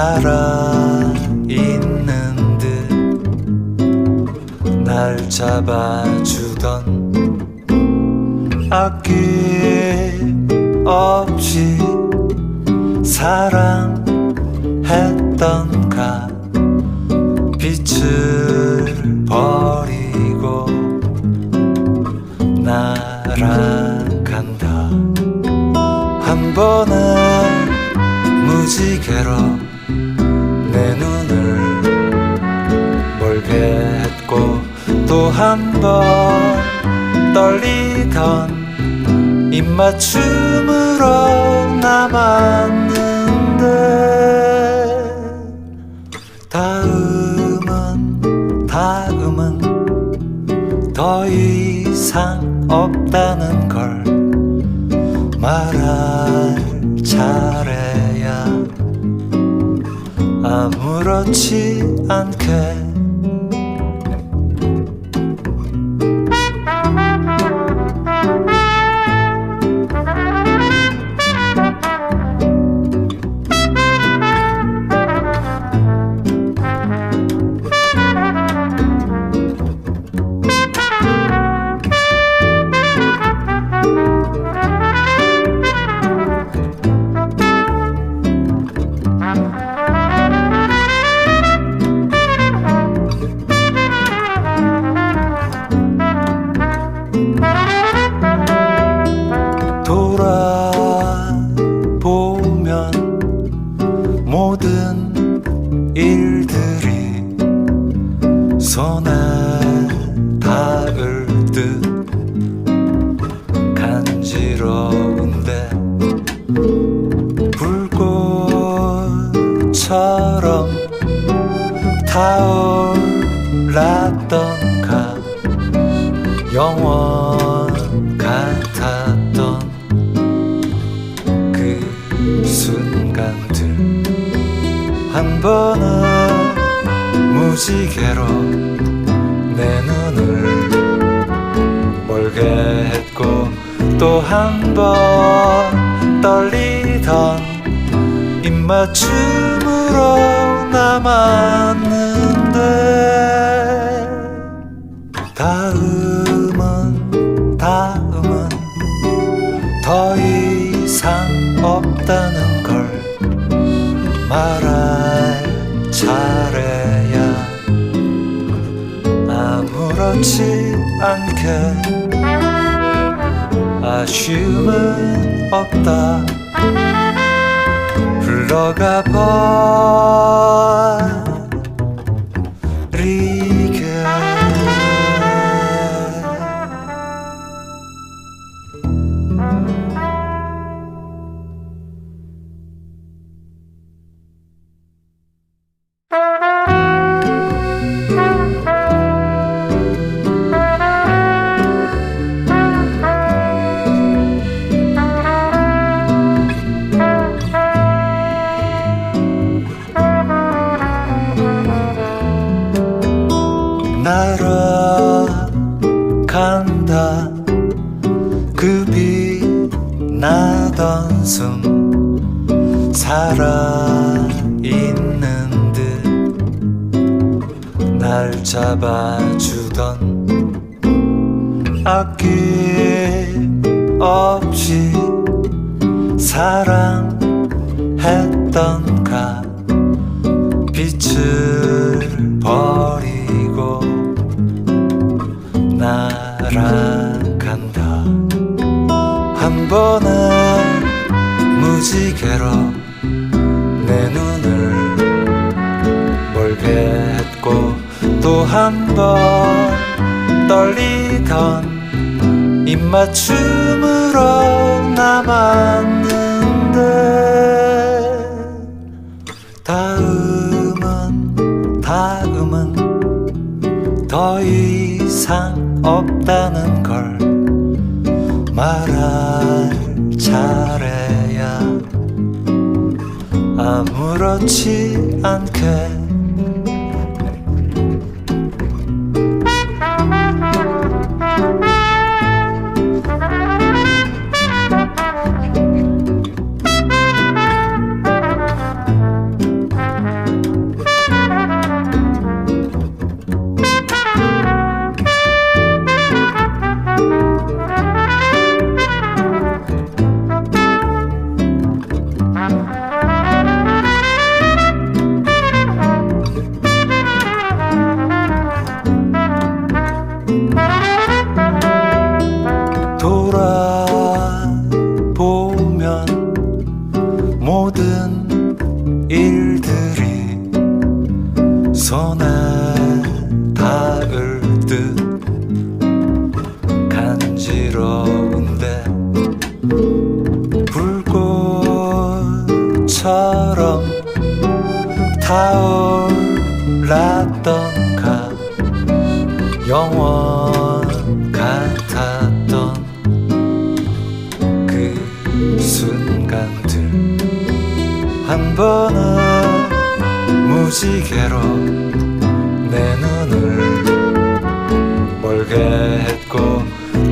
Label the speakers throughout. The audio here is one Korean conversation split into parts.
Speaker 1: 살아있는 듯 날 잡아주던 아낌없이 사랑했던가 빛을 버리고 날아간다. 한 번은 무지개로 또 한 번 떨리던 입맞춤으로 남았는데 다음은 다음은 더 이상 없다는 걸 말할 차례야. 아무렇지 않게 불꽃처럼 타올랐던가 영원 같았던 그 순간들. 한 번은 무지개로 내 눈을 멀게 했고 또 한 번 떨리던 입맞춤으로 남았는데 다음은 다음은 더 이상 없다는 걸 말할 차례야. 아무렇지 않게 아쉬움은 없다 흘러 간다. 그 빛나던 숨 살아있는 듯 날 잡아주던 아낌없이 사랑했던 번은 무지개로 내 눈을 멀게 했고 또 한 번 떨리던 입맞춤으로 남았는데 다음은 다음은 더 이상 없다는 걸 말할 차례야. 아무렇지 않게 닿을 듯 간지러운데 불꽃처럼 타올랐던 가 영원 같았던 그 순간들 한 번은 무지개로 내 눈을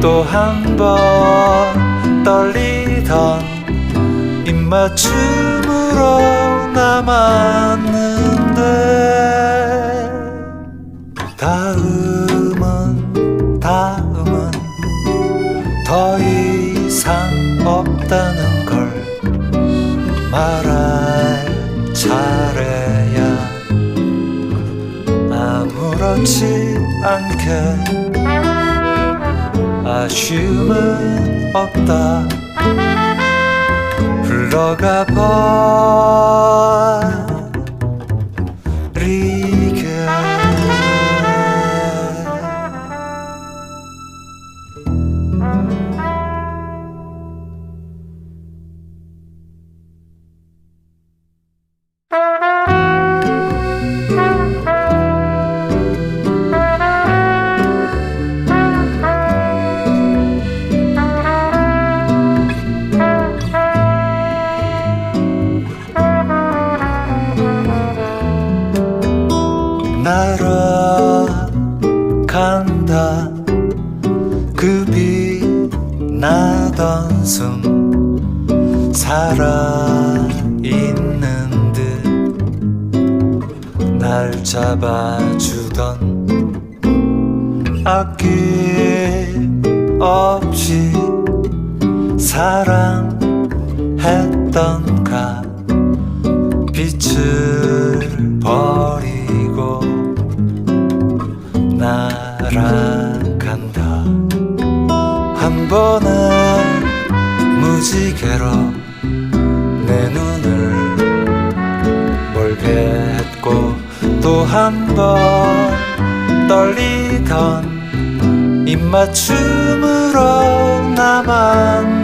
Speaker 1: 또 한 번 떨리던 입맞춤으로 남았는데 다음은 다음은 더 이상 없다는 걸 말할 차례야. 아무렇지 않게 아쉬움은 없다. 흘러가 버리게. 날아 간다 그 빛나던 숨 살아있는 듯 날 잡아주던 아낌없이 사랑했던가 빛을 한 번은 무지개로 내 눈을 멀게 했고 또 한 번 떨리던 입맞춤으로 남았는데